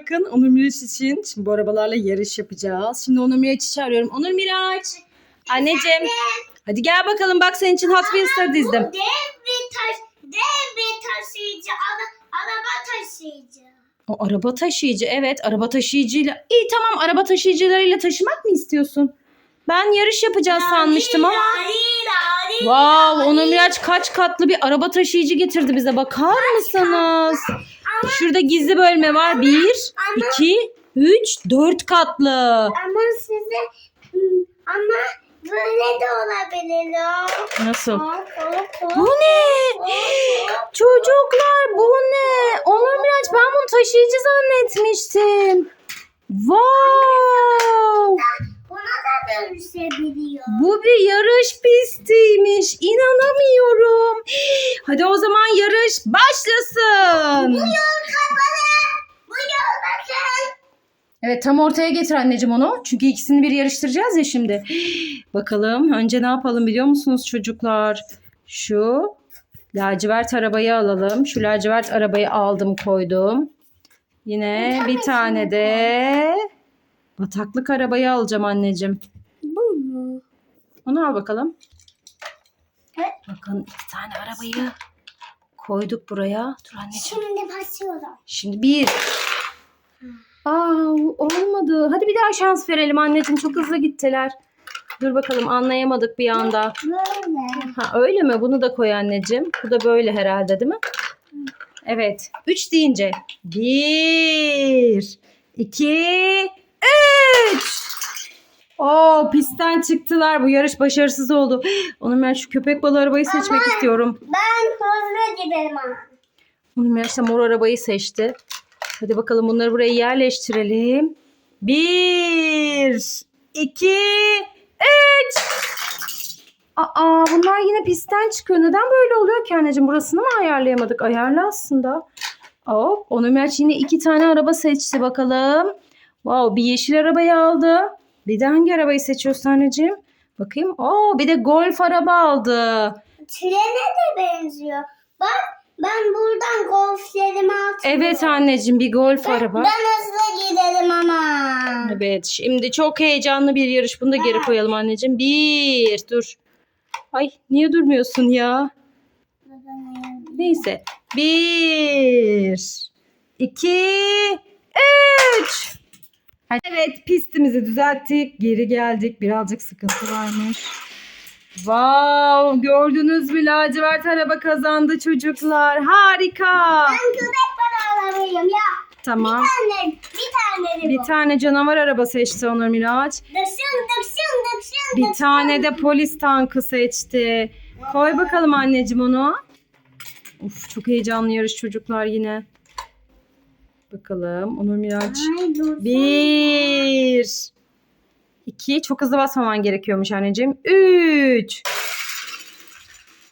bakın Onur Miraç için. Şimdi bu arabalarla yarış yapacağız. Şimdi Onur Miraç'ı çağırıyorum. Onur Miraç. Anneciğim. Hadi gel bakalım bak senin için Hot Wheels'ları dizdim. Dev bir taş, dev bir taşıyıcı, ara, araba taşıyıcı. O araba taşıyıcı evet araba taşıyıcıyla. İyi tamam araba taşıyıcılarıyla taşımak mı istiyorsun? Ben yarış yapacağız sanmıştım ama. Wow, Onur Miraç kaç katlı bir araba taşıyıcı getirdi bize. Bakar mısınız? Şurada gizli bölme var. Bir, iki, üç, dört katlı. Ama size ama böyle de olabilir o. Nasıl? Hop, hop, hop. Bu ne? Çocuklar bu ne? Onur Miraç ben bunu taşıyıcı zannetmiştim. Wow! Dönüşebiliyor. Bu bir yarış pistiymiş. İnanamıyorum. Hadi o zaman yarış başlasın. Yol kapalı. Bu yol bakın. Evet tam ortaya getir anneciğim onu. Çünkü ikisini bir yarıştıracağız ya şimdi. Bakalım önce ne yapalım biliyor musunuz çocuklar? Şu lacivert arabayı alalım. Şu lacivert arabayı aldım koydum. Yine bir tane de bataklık arabayı alacağım anneciğim. Bu mu? Onu al bakalım. Bakın iki tane arabayı koyduk buraya. Dur anneciğim. Şimdi başlıyorum. Şimdi bir. Aa olmadı. Hadi bir daha şans verelim anneciğim. Çok hızlı gittiler. Dur bakalım anlayamadık bir anda. Böyle. Ha öyle mi? Bunu da koy anneciğim. Bu da böyle herhalde değil mi? Evet. Üç deyince. Bir. iki, Üç. Oo pistten çıktılar. Bu yarış başarısız oldu. Onun ben şu köpek balığı arabayı seçmek istiyorum. Ben hızlı giderim ama. Onun da mor arabayı seçti. Hadi bakalım bunları buraya yerleştirelim. Bir, iki, üç. Aa bunlar yine pistten çıkıyor. Neden böyle oluyor ki anneciğim? Burasını mı ayarlayamadık? Ayarla aslında. Hop, Onur Miraç yine iki tane araba seçti bakalım. Wow, bir yeşil arabayı aldı. Bir de hangi arabayı seçiyorsun anneciğim? Bakayım. Oo, bir de golf araba aldı. Trene de benziyor. Bak ben buradan golflerimi atıyorum. Evet anneciğim bir golf araba. Ben hızlı giderim ama. Evet şimdi çok heyecanlı bir yarış. Bunu da geri koyalım anneciğim. Bir dur. Ay niye durmuyorsun ya? Neyse. Bir, iki, üç. Evet pistimizi düzelttik. Geri geldik. Birazcık sıkıntı varmış. Wow gördünüz mü lacivert araba kazandı çocuklar. Harika. Ben köpek balığı alamıyorum ya. Tamam. Bir tane, bir tane de Bir bu. tane canavar araba seçti Onur Miraç. Dıksın, dıksın, dıksın, Bir dıksın. tane de polis tankı seçti. Koy bakalım anneciğim onu. Uf çok heyecanlı yarış çocuklar yine. Bakalım Onur Miraç. Bir. iki. Çok hızlı basmaman gerekiyormuş anneciğim. Üç.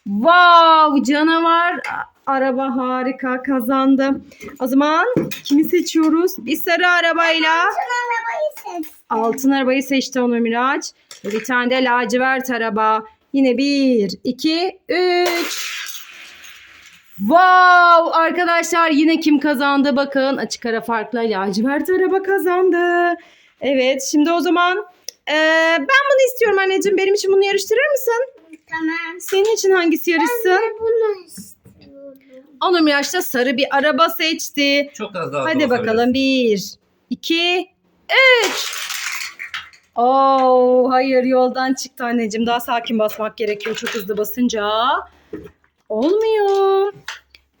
Wow canavar araba harika kazandı. O zaman kimi seçiyoruz? Bir sarı arabayla. Sen arabayı seç. Altın arabayı seçti Onur Miraç. Bir tane de lacivert araba. Yine bir, iki, üç. Wow arkadaşlar yine kim kazandı bakın açık ara farkla lacivert araba kazandı. Evet şimdi o zaman eee, ben bunu istiyorum anneciğim benim için bunu yarıştırır mısın? Tamam. Senin için hangisi Ben yarışsın? de bunu istiyorum. Onur Miraç da sarı bir araba seçti. Çok az daha Hadi bakalım. Bir, iki, üç. Oo, hayır yoldan çıktı anneciğim. Daha sakin basmak gerekiyor çok hızlı basınca. Olmuyor.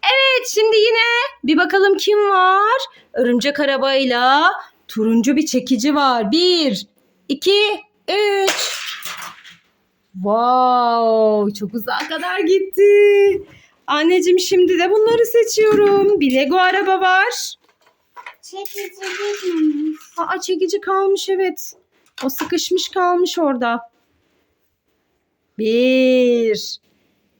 Evet şimdi yine bir bakalım kim var? Örümcek arabayla turuncu bir çekici var. Bir, iki, üç. Wow, çok uzağa kadar gitti. Anneciğim şimdi de bunları seçiyorum. Bir Lego araba var. Çekici gitmemiş. Aa çekici kalmış evet. O sıkışmış kalmış orada. Bir,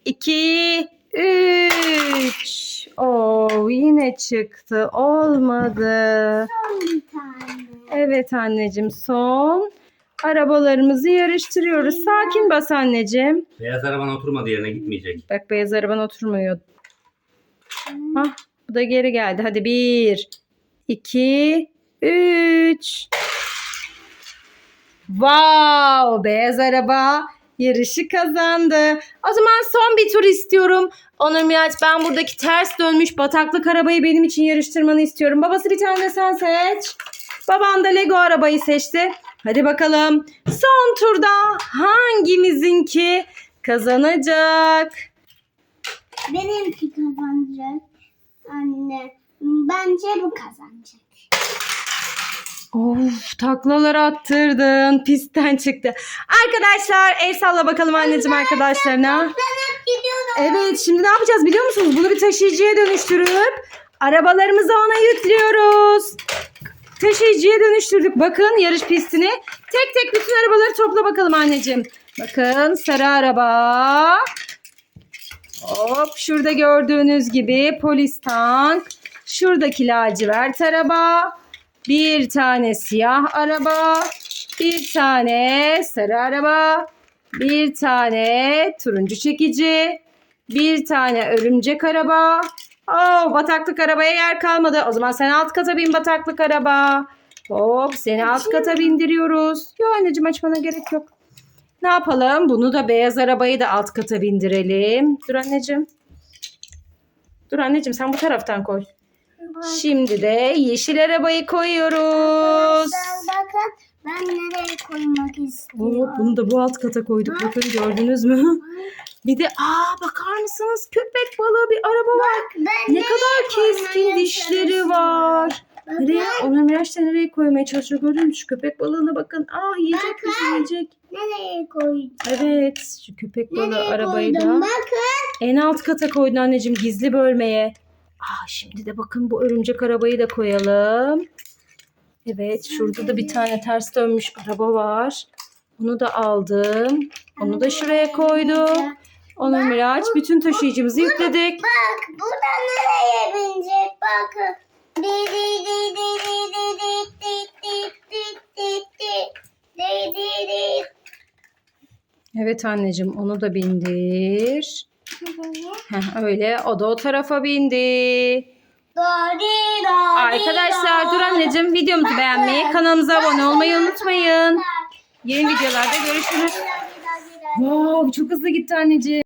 iki, üç. Oo yine çıktı. Olmadı. Son bir tane. Evet anneciğim son. Arabalarımızı yarıştırıyoruz. Sakin bas anneciğim. Beyaz araban oturmadı yerine gitmeyecek. Bak beyaz araban oturmuyor. Hah bu da geri geldi. Hadi bir, 2, 3. Wow! Beyaz araba yarışı kazandı. O zaman son bir tur istiyorum. Onur Miraç ben buradaki ters dönmüş bataklık arabayı benim için yarıştırmanı istiyorum. Babası bir tane de sen seç. Baban da Lego arabayı seçti. Hadi bakalım. Son turda hangimizinki kazanacak? Benimki kazanacak. Anne. Bence bu kazanacak. Of taklalar attırdın. Pistten çıktı. Arkadaşlar el salla bakalım anneciğim arkadaşlarına. Evet şimdi ne yapacağız biliyor musunuz? Bunu bir taşıyıcıya dönüştürüp arabalarımızı ona yüklüyoruz. Taşıyıcıya dönüştürdük. Bakın yarış pistini. Tek tek bütün arabaları topla bakalım anneciğim. Bakın sarı araba. Hop şurada gördüğünüz gibi polis tank. Şuradaki lacivert araba. Bir tane siyah araba. Bir tane sarı araba. Bir tane turuncu çekici. Bir tane örümcek araba. Oo, bataklık arabaya yer kalmadı. O zaman sen alt kata bin bataklık araba. Hop seni alt kata bindiriyoruz. Yok anneciğim açmana gerek yok. Ne yapalım? Bunu da beyaz arabayı da alt kata bindirelim. Dur anneciğim. Dur anneciğim sen bu taraftan koy. Şimdi de yeşil arabayı koyuyoruz. Bakın ben nereye koymak istiyorum. Oo, bunu da bu alt kata koyduk. Bakın gördünüz mü? Bir de aa bakar mısınız? Köpek balığı bir araba var. Ben Ne kadar keskin dişleri var. Nereye? Onu Miraç da nereye koymaya çalışıyor gördün mü? Şu köpek balığına bakın. Ah yiyecek bizi yiyecek. Nereye koydum? Evet şu köpek balığı Nereye arabayı koydum? da Bakın. en alt kata koydun anneciğim gizli bölmeye. Aa, şimdi de bakın bu örümcek arabayı da koyalım. Evet şurada da bir tane ters dönmüş araba var. Onu da aldım. Onu da şuraya koydum. Onu bak, Miraç bütün taşıyıcımızı bu, yükledik. Bak burada nereye binecek bakın. Evet anneciğim onu da bindir. Heh, öyle o da o tarafa bindi. Arkadaşlar dur anneciğim videomuzu beğenmeyi, kanalımıza abone olmayı unutmayın. Yeni videolarda görüşürüz. Wow çok hızlı gitti anneciğim.